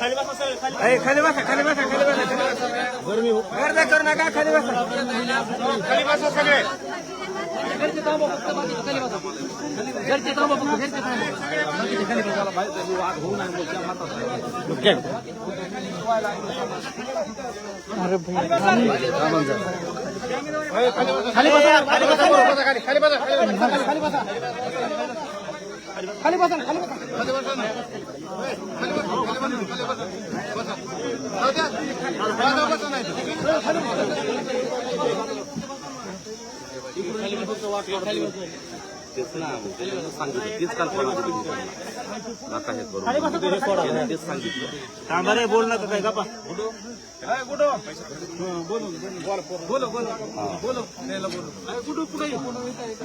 खाली बसा सर खाली अरे खाली बसा खाली बसा खाली बसा खाली बसा. गर्दा करू नका खाली बसा. खाली बसा सगळे. खाली बसा. खाली बसा बरोबर खाली खाली बसा. खाली बसा खाली बसा खाली बसा खाली बसा ना. खाली बसा, खाली बसा, खाली बसा. बसा. जाऊ द्या. जाऊ बसा नाही. तेच ना सांगितलं. तीच कल्पना दिली मी त्यांना. नका हे करू. त्यांनी तेच सांगितलं. थांबा रे बोल नका काय गप्पा.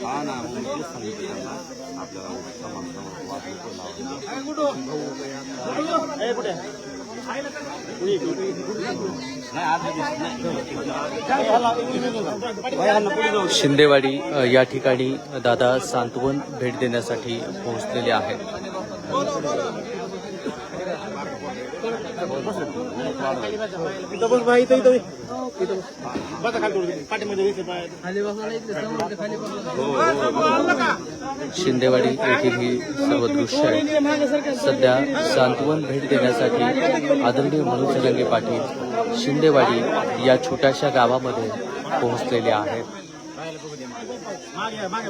हा ना मग तेच सांगितलं त्यांना. आपल्याला समान समान वाद नको. ए, कुठे. शिंदेवाडी या ठिकाणी दादा सांत्वन भेट देण्यासाठी पोहोचलेले आहेत. इथं बस बाई इथं इथं इथं बस. बसा खाली थोडं पाठीमध्ये दिसत आहे. शिंदेवाडी येथील ही सर्व दृश्य आहे सध्या सांत्वन भेट देण्यासाठी आदरणीय मनोज रंगे पाटील शिंदेवाडी या छोट्याशा गावामध्ये पोहोचलेले आहेत मागे मागे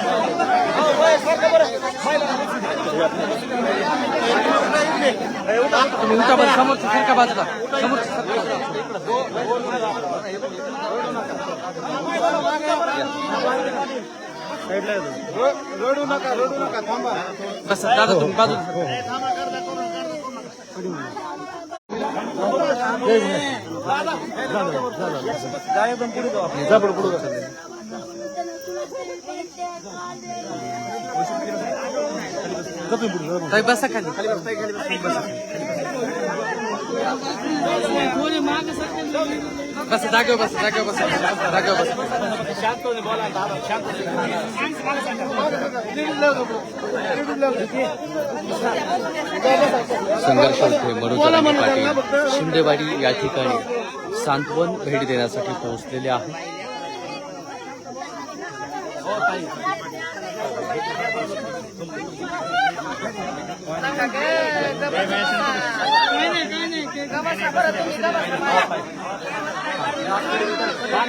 समोरच्या सारख्या बाजूला रडू नका रडू नका थांबा बस दादा तुम्ही बाजूला ताई बसा खाली खाली. बसा खाली बसा. बस. जागेवर बस जागेवर बस. जागेवर बस. संघर्ष होते मनोज जरांगे पाटील. शिंदेवाडी या ठिकाणी सांत्वन भेट देण्यासाठी पोहोचलेले आहेत.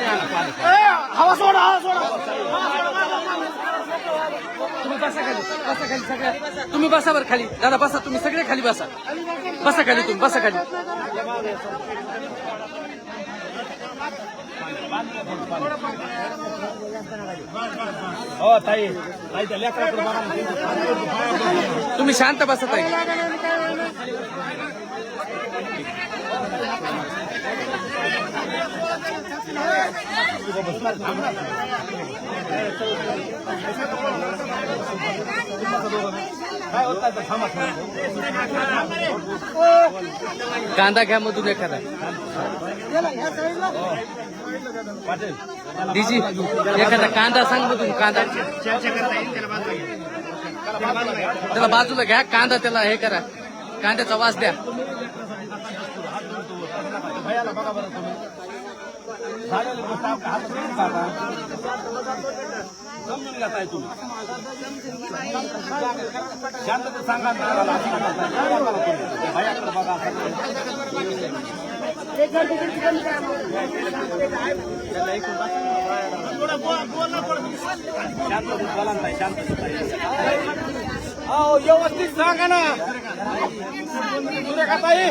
हवा सोडा हवा सोडा तुम्ही बसा खाली बसा खाली सगळ्या तुम्ही बसा बरं खाली. दादा बसा. तुम्ही सगळे खाली बसा. बसा खाली तुम्ही बसा खाली. हो ताई ताई त्या लेकराकडे बघा ना. तुम्ही शांत बसा ताई कांदा घ्या मधून एखादा. डीजी एखादा कांदा सांग मधून कांदा. त्याला बाजूला घ्या कांदा त्याला हे करा. कांद्याचा वास द्या. भैयाला बघा बरं तुम्ही. झालेलं गोष्ट आपल्या हातात नाही समजून घेताय तुम्ही. शांततेत सांगा बघा शांत बोला. अहो व्यवस्थित सांगा ना. सुरेखाताई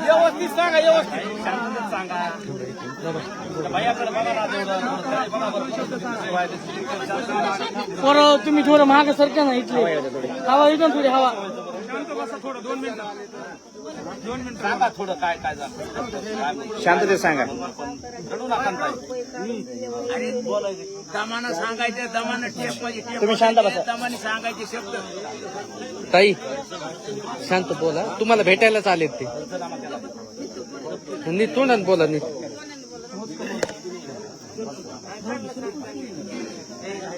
व्यवस्थित सांगा व्यवस्थित. सांगा पोरं तुम्ही थोडं महाग सरका ना इथले. हवा इथून थोडी हवा. सांगा थोडं काय काय झालं शांततेत सांगा. रडू नका अरे बोलायचं दमानं सांगायचं दमानं टेप पाहिजे तुम्ही शांत बसा. दमाने सांगायचे शब्द ताई शांत बोला. तुम्हाला भेटायलाच आलेत ते. नीट तोंडात बोला नीट.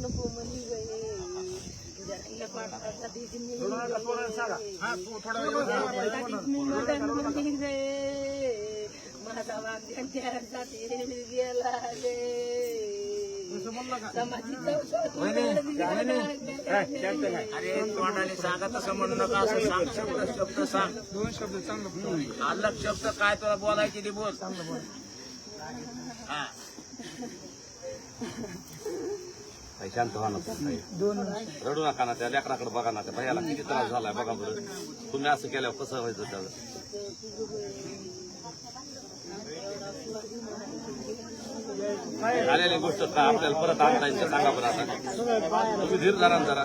नको म्हणी जरांगे पाटलासाठी मी रे माझा वाद्यांच्यासाठी गेला रे. अरे तोंडाने सांगा तसं म्हणू नका असं सांग शब्द शब्द सांग. दोन शब्द चांगलं अलग शब्द काय तुला बोलायचे ते बोल. हा. ताई, शांत व्हा ना. रडू नका ना त्या लेकराकडे बघा ना त्या भैयाला. किती त्रास झालाय बघा बरं. तुम्ही असं केल्यावर कसं व्हायचं त्याचं आलेली गोष्ट का आपल्याला परत आणता येईल का सांगा बरं आता तुम्ही धीर धरा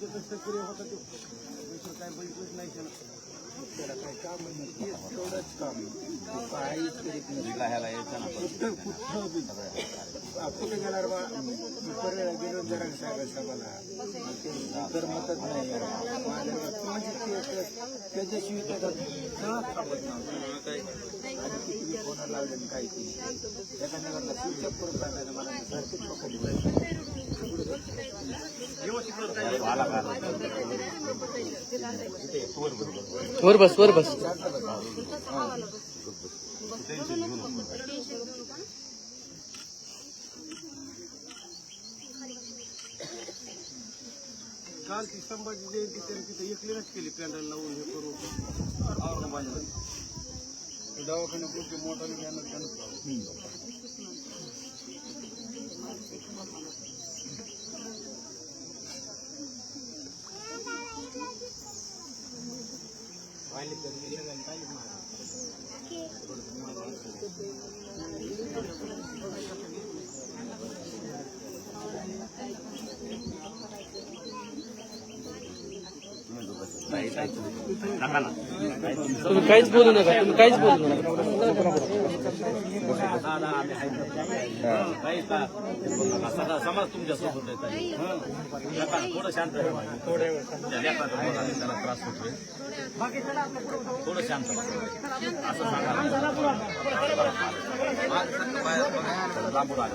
त्याच्यापेक्षा प्रिय होता तो दुसरं काय बघितलंच नाही त्यानं त्याला काय काम नाही तेवढंच काम काहीच करीत नाही कुठं कुठं बी आपण गेणार बा दुपारला गेलो जरा साहेब साहेबाला तर मतच नाही म्हणजे त्याच्याशिवाय त्याचा सगळं थांबत नाही कोणाला लागलं काही एखाद्या करता पुढच्या परत लागलं मला सारखेच पकडलं वर बस वर बस. काल ती संभाजी जयंती त्यांनी तिथे एकलीनच केली पॅन्डल लावून हे करून. औरंगाबादला दवाखान्यात मोठा ताई, ताई, नका ना तुम्ही काहीच बोलू नका तुम्ही काहीच बोलू नका काही समाज तुमच्यासोबत आहे थोडं शांत त्याला त्रास होतोय थोडं शांत असं लांबून आलं.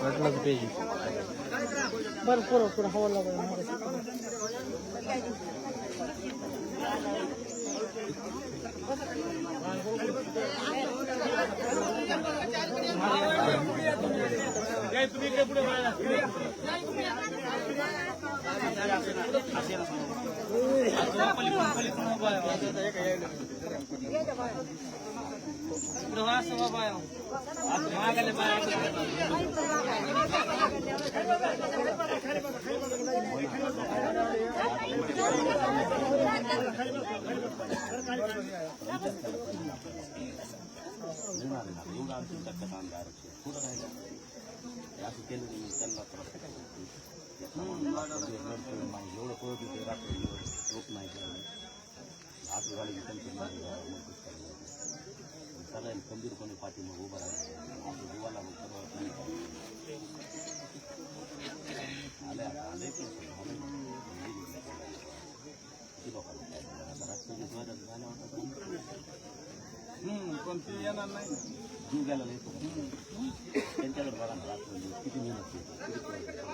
वाटलं पेज बरं पुरं पुरं हवा लागलं جيء تومي کي پوره एवढं पळत होते रात्री झोप नाही असं झालं की त्यांचं सगळ्यांनी खंबीरपणे पाठीमाग उभं राहिलं असं उभा लागून सर्व आले आता आले की आले. किती लोकांना पण ते येणार नाही जीव गेला नाही तो. त्यांच्याकडे बघा ना रात्री किती मेहनत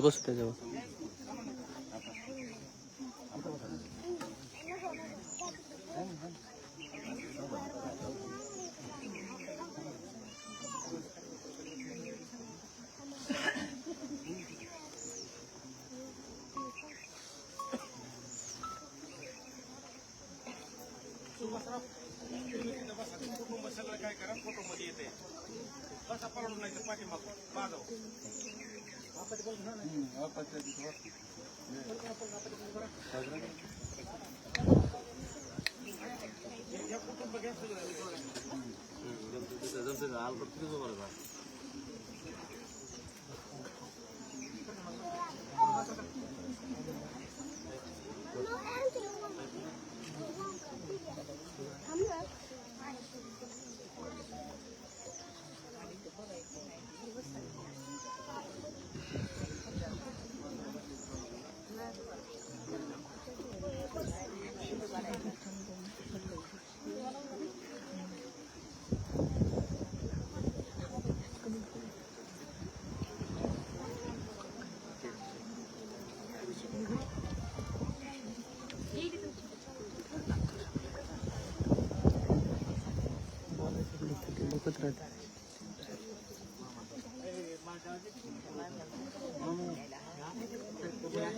गोष्ट आहे. या ना मावशी जमते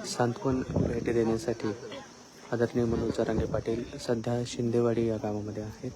सांत्वन भेटी देण्यासाठी आदरणीय मनोज जरांगे पाटील सध्या शिंदेवाडी या गावामध्ये आहेत.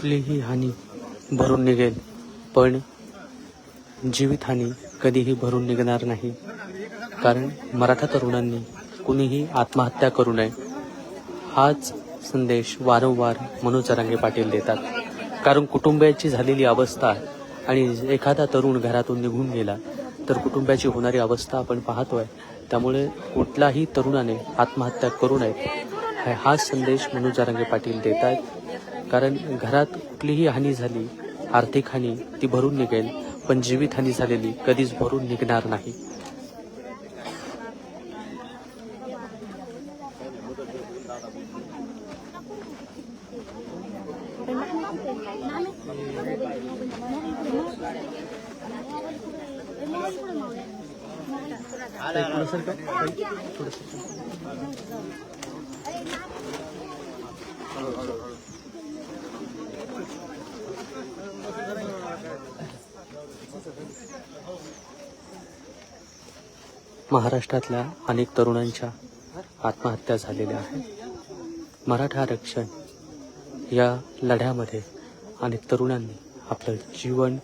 कुठलीही हानी भरून निघेल पण जीवितहानी कधीही भरून निघणार नाही. कारण मराठा तरुणांनी कुणीही आत्महत्या करू नये हाच संदेश वारंवार मनोज जरांगे पाटील देतात. कारण कुटुंबियाची झालेली अवस्था आणि एखादा तरुण घरातून निघून गेला तर कुटुंबाची होणारी अवस्था आपण पाहतोय. त्यामुळे कुठलाही तरुणाने आत्महत्या करू नये. हाच संदेश मनोज जरांगे पाटील देत आहेत कारण घरात कुठलीही हानी झाली आर्थिक हानी ती भरून निघेल पण जीवित हानी झालेली कधीच भरून निघणार नाही. महाराष्ट्रातल्या अनेक तरुणांच्या आत्महत्या झालेल्या आहेत. मराठा आरक्षण या लढ्यामध्ये अनेक तरुणांनी आपलं जीवन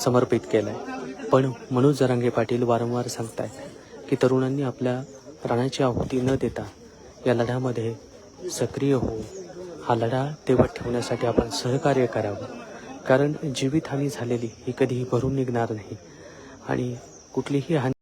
समर्पित केलं आहे पण मनोज जरांगे पाटील वारंवार सांगतायत की तरुणांनी आपल्या प्राण्याची आहुती न देता या लढ्यामध्ये सक्रिय होऊन हा लढा तेवत ठेवण्यासाठी आपण सहकार्य करावं. कारण जीवितहानी झालेली ही कधीही भरून निघणार नाही. आणि कुठलीही हानी